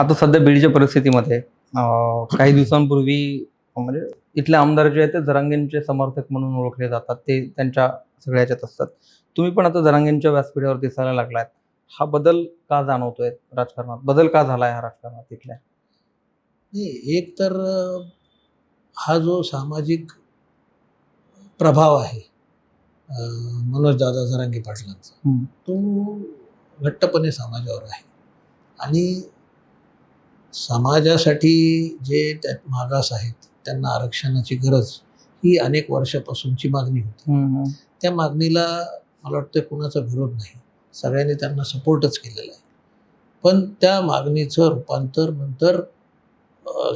आता सध्या बीडच्या परिस्थितीमध्ये काही दिवसांपूर्वी म्हणजे इथले आमदार जे आहेत ते जरांगेंचे समर्थक म्हणून ओळखले जातात. ते त्यांच्या सगळ्या ह्याच्यात असतात. तुम्ही पण आता जरांगेंच्या व्यासपीठावर दिसायला लागलात हा बदल का जाणवतोय राजकारणात? बदल का झालाय हा राजकारणात तिथल्या नाही एक तर हा जो सामाजिक प्रभाव आहे मनोजदादा जरांगे पाटलांचा. तो घट्टपणे समाजावर आहे. आणि समाजासाठी जे त्यात मागास आहेत त्यांना आरक्षणाची गरज ही अनेक वर्षापासूनची मागणी होती. त्या मागणीला मला वाटतं कुणाचा विरोध नाही. सगळ्यांनी त्यांना सपोर्टच केलेला आहे. पण त्या मागणीचं रूपांतर नंतर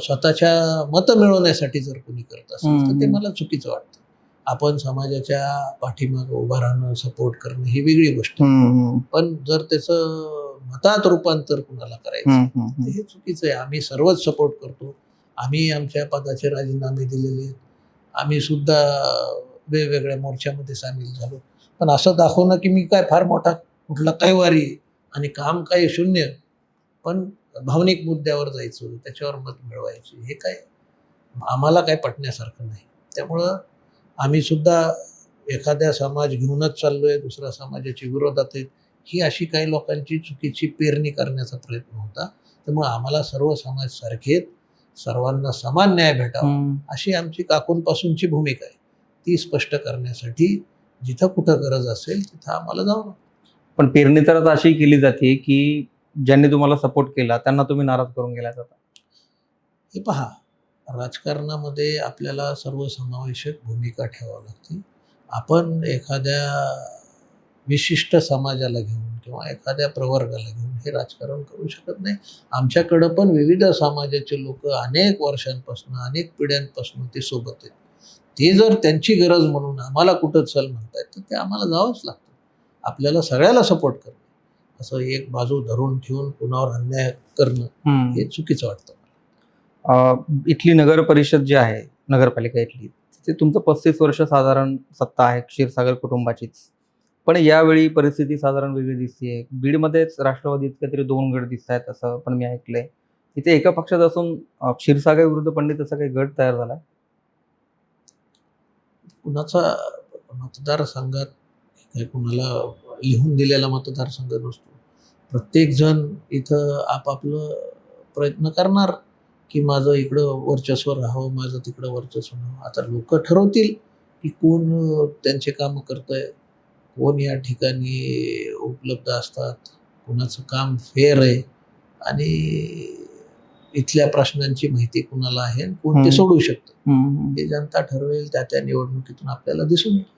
स्वतःच्या मतं मिळवण्यासाठी जर कोणी करत असेल तर ते. मला चुकीचं वाटतं. आपण समाजाच्या पाठीमागं उभं राहणं सपोर्ट करणं ही वेगळी गोष्ट पण जर त्याचं मतात रूपांतर कुणाला करायचं. हे चुकीचं आहे. आम्ही सर्वच सपोर्ट करतो. आम्ही आमच्या पदाचे राजीनामे दिलेले आहेत. आम्ही सुद्धा वेगवेगळ्या मोर्चामध्ये सामील झालो. पण असं दाखवणं की मी काय फार मोठा कुठला कैवारी आहे आणि काम काय शून्य. पण भावनिक मुद्द्यावर जायचं त्याच्यावर मत मिळवायचे हे काय? आम्हाला काय पटण्यासारखं नाही. त्यामुळं आम्ही सुद्धा एखाद्या समाज घेऊनच चाललो आहे दुसऱ्या समाजाच्या विरोधात आहेत. ही अशी काही लोकांची चुकीची पेरणी करण्याचा प्रयत्न होता. त्यामुळे आम्हाला सर्व समाज सारखे आहेत सर्वांना समान न्याय भेटावा. अशी आमची काकूनपासूनची भूमिका आहे. ती स्पष्ट करण्यासाठी जिथं कुठं गरज असेल तिथं आम्हाला जावं. पण पेरणी तर आता अशी केली जाते की ज्यांनी तुम्हाला सपोर्ट केला त्यांना तुम्ही नाराज करून गेला जाता. हे पहा राजकारणामध्ये आपल्याला सर्वसमावेशक भूमिका ठेवावी लागते. आपण एखाद्या विशिष्ट समाजाला घेऊन किंवा एखाद्या प्रवर्गाला घेऊन हे राजकारण करू शकत नाही. आमच्याकडं पण विविध समाजाचे लोक अनेक वर्षांपासून अनेक पिढ्यांपासून ते सोबत आहेत. ते जर त्यांची गरज म्हणून आम्हाला कुठं चल म्हणतायत तर ते आम्हाला जावंच लागतं. आपल्याला सगळ्याला सपोर्ट करणं. असं एक बाजू धरून ठेवून कुणावर अन्याय करणं. हे चुकीचं वाटतं. इथली नगर परिषद जी आहे नगरपालिका इथली तिथे तुमचं पस्तीस वर्ष साधारण सत्ता आहे क्षीरसागर कुटुंबाचीच. पण यावेळी परिस्थिती साधारण वेगळी दिसते बीडमध्येच राष्ट्रवादीत काहीतरी दोन गट दिसत आहेत असं पण मी ऐकलंय. तिथे एका पक्षात असून क्षीरसागर विरुद्ध पंडित असा काही गट तयार झाला कुणाचा मतदारसंघात काही कुणाला लिहून दिलेला मतदारसंघ नसतो. प्रत्येकजण इथं आपापलं प्रयत्न करणार की माझं इकडं वर्चस्व राहावं माझं तिकडं वर्चस्व राहावं. आता लोक ठरवतील की कोण त्यांचे कामं करतंय कोण या ठिकाणी उपलब्ध असतात? कोणाचं काम फेअर आहे? आणि इथल्या प्रश्नांची माहिती कुणाला आहे? आणि कोण ते हम्म. सोडू शकतं. हे जनता ठरवेल त्या त्या निवडणुकीतून आपल्याला दिसून येईल.